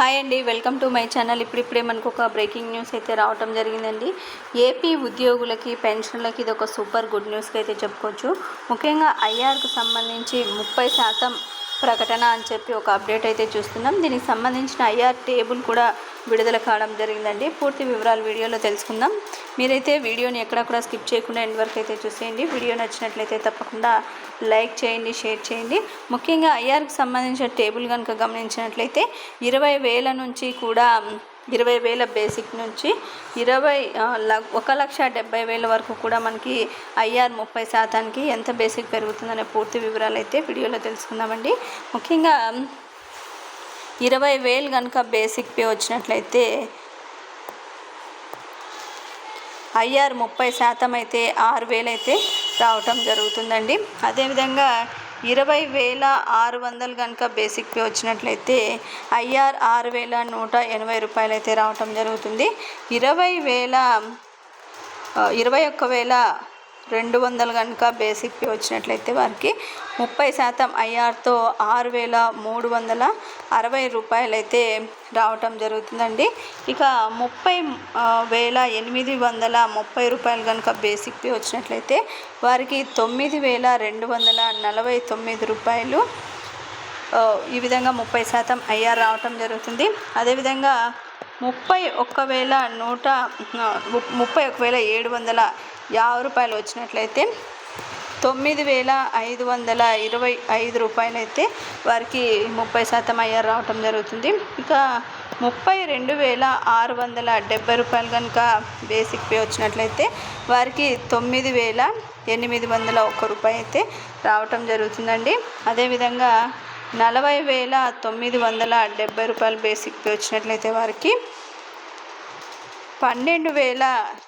Hi అండి welcome to my channel. ఇప్పుడిప్పుడే మనకు ఒక బ్రేకింగ్ న్యూస్ అయితే రావటం జరిగిందండి. ఏపీ ఉద్యోగులకి పెన్షన్లకి ఇది ఒక సూపర్ గుడ్ న్యూస్గా అయితే చెప్పుకోవచ్చు. ముఖ్యంగా ఐఆర్కు సంబంధించి ముప్పై శాతం ప్రకటన అని చెప్పి ఒక అప్డేట్ అయితే చూస్తున్నాం. దీనికి సంబంధించిన ఐఆర్ టేబుల్ కూడా విడుదల కావడం జరిగిందండి. పూర్తి వివరాలు వీడియోలో తెలుసుకుందాం. మీరైతే వీడియోని ఎక్కడ కూడా స్కిప్ చేయకుండా ఎండ్ వరకు అయితే చూసేయండి. వీడియో నచ్చినట్లయితే తప్పకుండా లైక్ చేయండి షేర్ చేయండి. ముఖ్యంగా ఐఆర్కి సంబంధించిన టేబుల్ కనుక గమనించినట్లయితే ఇరవై వేల నుంచి కూడా ఇరవై వేల బేసిక్ నుంచి ఇరవై ల- ఒక లక్ష డెబ్బై వేల వరకు కూడా మనకి ఐఆర్ ముప్పై శాతానికి ఎంత బేసిక్ పెరుగుతుందనే పూర్తి వివరాలు అయితే వీడియోలో తెలుసుకుందామండి. ముఖ్యంగా ఇరవై వేలు కనుక బేసిక్ పే వచ్చినట్లయితే ఐఆర్ ముప్పై శాతం అయితే ఆరు వేలు అయితే రావటం జరుగుతుందండి. అదేవిధంగా ఇరవై వేల ఆరు వందలు కనుక బేసిక్ పే వచ్చినట్లయితే ఐఆర్ ఆరు వేల నూట ఎనభై రూపాయలు అయితే రావటం జరుగుతుంది. ఇరవై వేల ఇరవై ఒక్క వేల రెండు వందలు కనుక బేసిక్ పే వచ్చినట్లయితే వారికి ముప్పై శాతం ఐఆర్తో ఆరు వేల మూడు వందల అరవై రూపాయలు అయితే రావటం జరుగుతుందండి. ఇక ముప్పై వేల ఎనిమిది వందల ముప్పై రూపాయలు కనుక బేసిక్ పే వచ్చినట్లయితే వారికి తొమ్మిది వేల రెండు వందల నలభై తొమ్మిది రూపాయలు ఈ విధంగా ముప్పై శాతం ఐఆర్ రావటం జరుగుతుంది. అదేవిధంగా ముప్పై ఒక్క వేల నూట ముప్పై ఒక వేల ఏడు వందల యాభై రూపాయలు వచ్చినట్లయితే తొమ్మిది వేల ఐదు వందల ఇరవై ఐదు రూపాయలు అయితే వారికి ముప్పై శాతం అయ్యారు రావటం జరుగుతుంది. ఇంకా ముప్పై రెండు వేల ఆరు వందల డెబ్బై రూపాయలు కనుక బేసిక్ పే వచ్చినట్లయితే వారికి తొమ్మిది వేల ఎనిమిది వందల ఒక్క రూపాయి అయితే రావటం జరుగుతుందండి. అదేవిధంగా నలభై వేల తొమ్మిది వందల డెబ్బై రూపాయలు బేసిక్ పే వచ్చినట్లయితే వారికి పన్నెండు వేల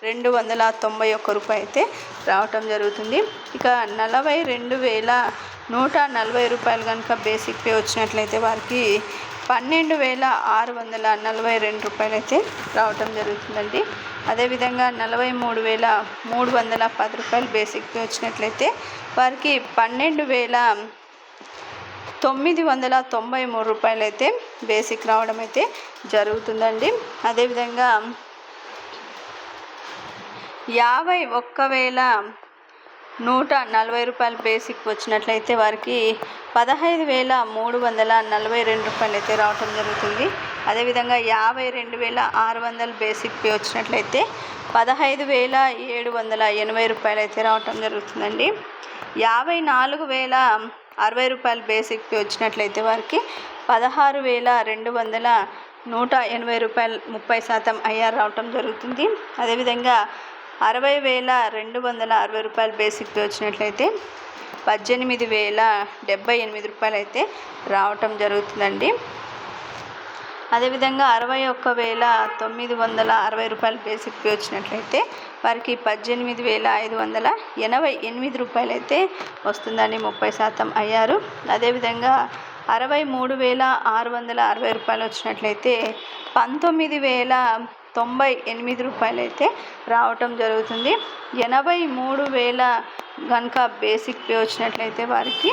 రెండు వందల తొంభై ఒక్క రూపాయి అయితే రావటం జరుగుతుంది. ఇక నలభై రెండు వేల నూట నలభై రూపాయలు కనుక బేసిక్ పే వచ్చినట్లయితే వారికి పన్నెండు వేల ఆరు వందల నలభై రెండు రూపాయలు అయితే రావటం జరుగుతుందండి. అదేవిధంగా నలభై మూడు వేల మూడు వందల పది రూపాయలు బేసిక్ పే వచ్చినట్లయితే వారికి పన్నెండు వేల తొమ్మిది వందల తొంభై మూడు రూపాయలు అయితే బేసిక్ రావడం అయితే జరుగుతుందండి. అదేవిధంగా యాభై ఒక్క వేల నూట నలభై రూపాయలు బేసిక్ వచ్చినట్లయితే వారికి పదహైదు వేల మూడు వందల నలభై రెండు రూపాయలు అయితే రావటం జరుగుతుంది. అదేవిధంగా యాభై రెండు వేల ఆరు వందలు బేసిక్ పే వచ్చినట్లయితే పదహైదు వేల ఏడు వందల ఎనభై రూపాయలు అయితే రావటం జరుగుతుందండి. యాభై నాలుగు వేల అరవై రూపాయలు బేసిక్ పే వచ్చినట్లయితే వారికి పదహారు వేల రెండు వందల నూట ఎనభై రూపాయలు ముప్పై శాతం ఐఆర్ రావటం జరుగుతుంది. అదేవిధంగా అరవై వేల రెండు వందల అరవై రూపాయలు బేసిక్ వచ్చినట్లయితే పద్దెనిమిది వేల డెబ్బై ఎనిమిది రూపాయలు అయితే రావటం జరుగుతుందండి. అదేవిధంగా అరవై ఒక్క వేల తొమ్మిది వందల అరవై రూపాయలు బేసిక్ పే వచ్చినట్లయితే వారికి పద్దెనిమిది వేల ఐదు వందల ఎనభై ఎనిమిది రూపాయలు అయితే వస్తుందని ముప్పై శాతం అయ్యారు. అదేవిధంగా అరవై మూడు వేల ఆరు వందల అరవై రూపాయలు వచ్చినట్లయితే పంతొమ్మిది వేల తొంభై ఎనిమిది రూపాయలు అయితే రావటం జరుగుతుంది. ఎనభై మూడు వేల కనుక బేసిక్ పే వచ్చినట్లయితే వారికి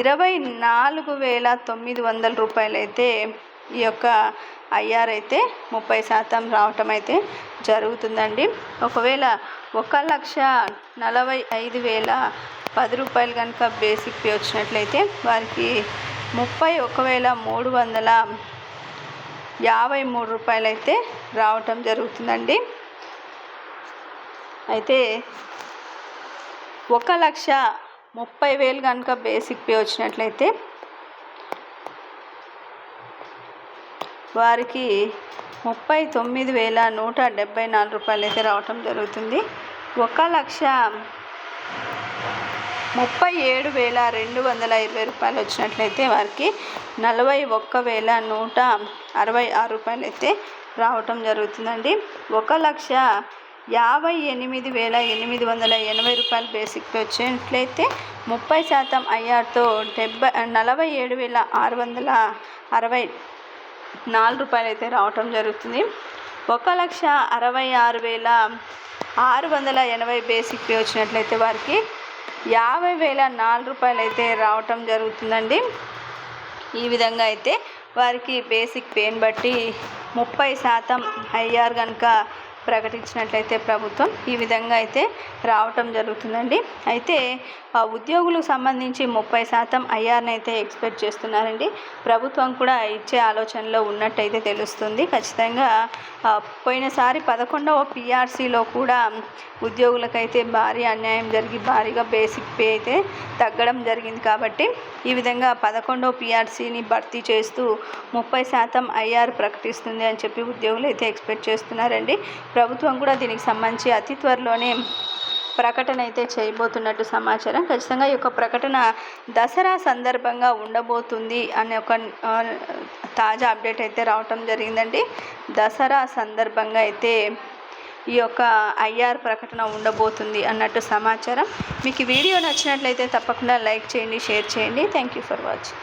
ఇరవై నాలుగు వేల తొమ్మిది వందల రూపాయలు అయితే ఈ యొక్క ఐఆర్ అయితే ముప్పై శాతం రావటం అయితే జరుగుతుందండి. ఒకవేళ ఒక లక్ష నలభై ఐదు వేల పది రూపాయలు కనుక బేసిక్ పే వచ్చినట్లయితే వారికి ముప్పై ఒక వేల మూడు వందల యాభై మూడు రూపాయలు అయితే రావటం జరుగుతుందండి. అయితే ఒక లక్ష ముప్పై వేలు కనుక బేసిక్ పే వచ్చినట్లయితే వారికి ముప్పై తొమ్మిది వేల నూట డెబ్బై నాలుగు రూపాయలు అయితే రావటం జరుగుతుంది. ఒక లక్ష ముప్పై ఏడు వేల రెండు వందల ఇరవై రూపాయలు వచ్చినట్లయితే వారికి నలభై ఒక్క వేల నూట అరవై ఆరు రూపాయలు అయితే రావటం జరుగుతుందండి. ఒక లక్ష యాభై ఎనిమిది వేల ఎనిమిది వందల ఎనభై రూపాయలు బేసిక్ పే వచ్చినట్లయితే ముప్పై శాతం ఐఆర్తో డెబ్బై నలభై ఏడు వేల ఆరు వందల అరవై నాలుగు రూపాయలు అయితే రావటం జరుగుతుంది. ఒక లక్ష అరవై ఆరు వేల ఆరు వందల ఎనభై బేసిక్ పే వచ్చినట్లయితే వారికి యాభై వేల నాలుగు రూపాయలు అయితే రావటం జరుగుతుందండి. ఈ విధంగా అయితే వారికి బేసిక్ పేని బట్టి ముప్పై శాతం ఐఆర్ కనుక ప్రకటించినట్లయితే ప్రభుత్వం ఈ విధంగా అయితే రావటం జరుగుతుందండి. అయితే ఉద్యోగులకు సంబంధించి ముప్పై శాతం ఐఆర్ని అయితే ఎక్స్పెక్ట్ చేస్తున్నారండి. ప్రభుత్వం కూడా ఇచ్చే ఆలోచనలో ఉన్నట్టయితే తెలుస్తుంది. ఖచ్చితంగా పోయినసారి పదకొండవ పిఆర్సీలో కూడా ఉద్యోగులకైతే భారీ అన్యాయం జరిగి భారీగా బేసిక్ పే అయితే తగ్గడం జరిగింది కాబట్టి ఈ విధంగా పదకొండవ పిఆర్సీని భర్తీ చేస్తూ ముప్పై శాతం ఐఆర్ ప్రకటిస్తుంది అని చెప్పి ఉద్యోగులు అయితే ఎక్స్పెక్ట్ చేస్తున్నారండి. ప్రభుత్వం కూడా దీనికి సంబంధించి అతి త్వరలోనే ప్రకటన అయితే చేయబోతున్నట్టు సమాచారం. ఖచ్చితంగా ఈ యొక్క ప్రకటన దసరా సందర్భంగా ఉండబోతుంది అనే ఒక తాజా అప్డేట్ అయితే రావటం జరిగిందండి. దసరా సందర్భంగా అయితే ఈ యొక్క ఐఆర్ ప్రకటన ఉండబోతుంది అన్నట్టు సమాచారం. మీకు వీడియో నచ్చినట్లయితే తప్పకుండా లైక్ చేయండి షేర్ చేయండి. Thank you for watching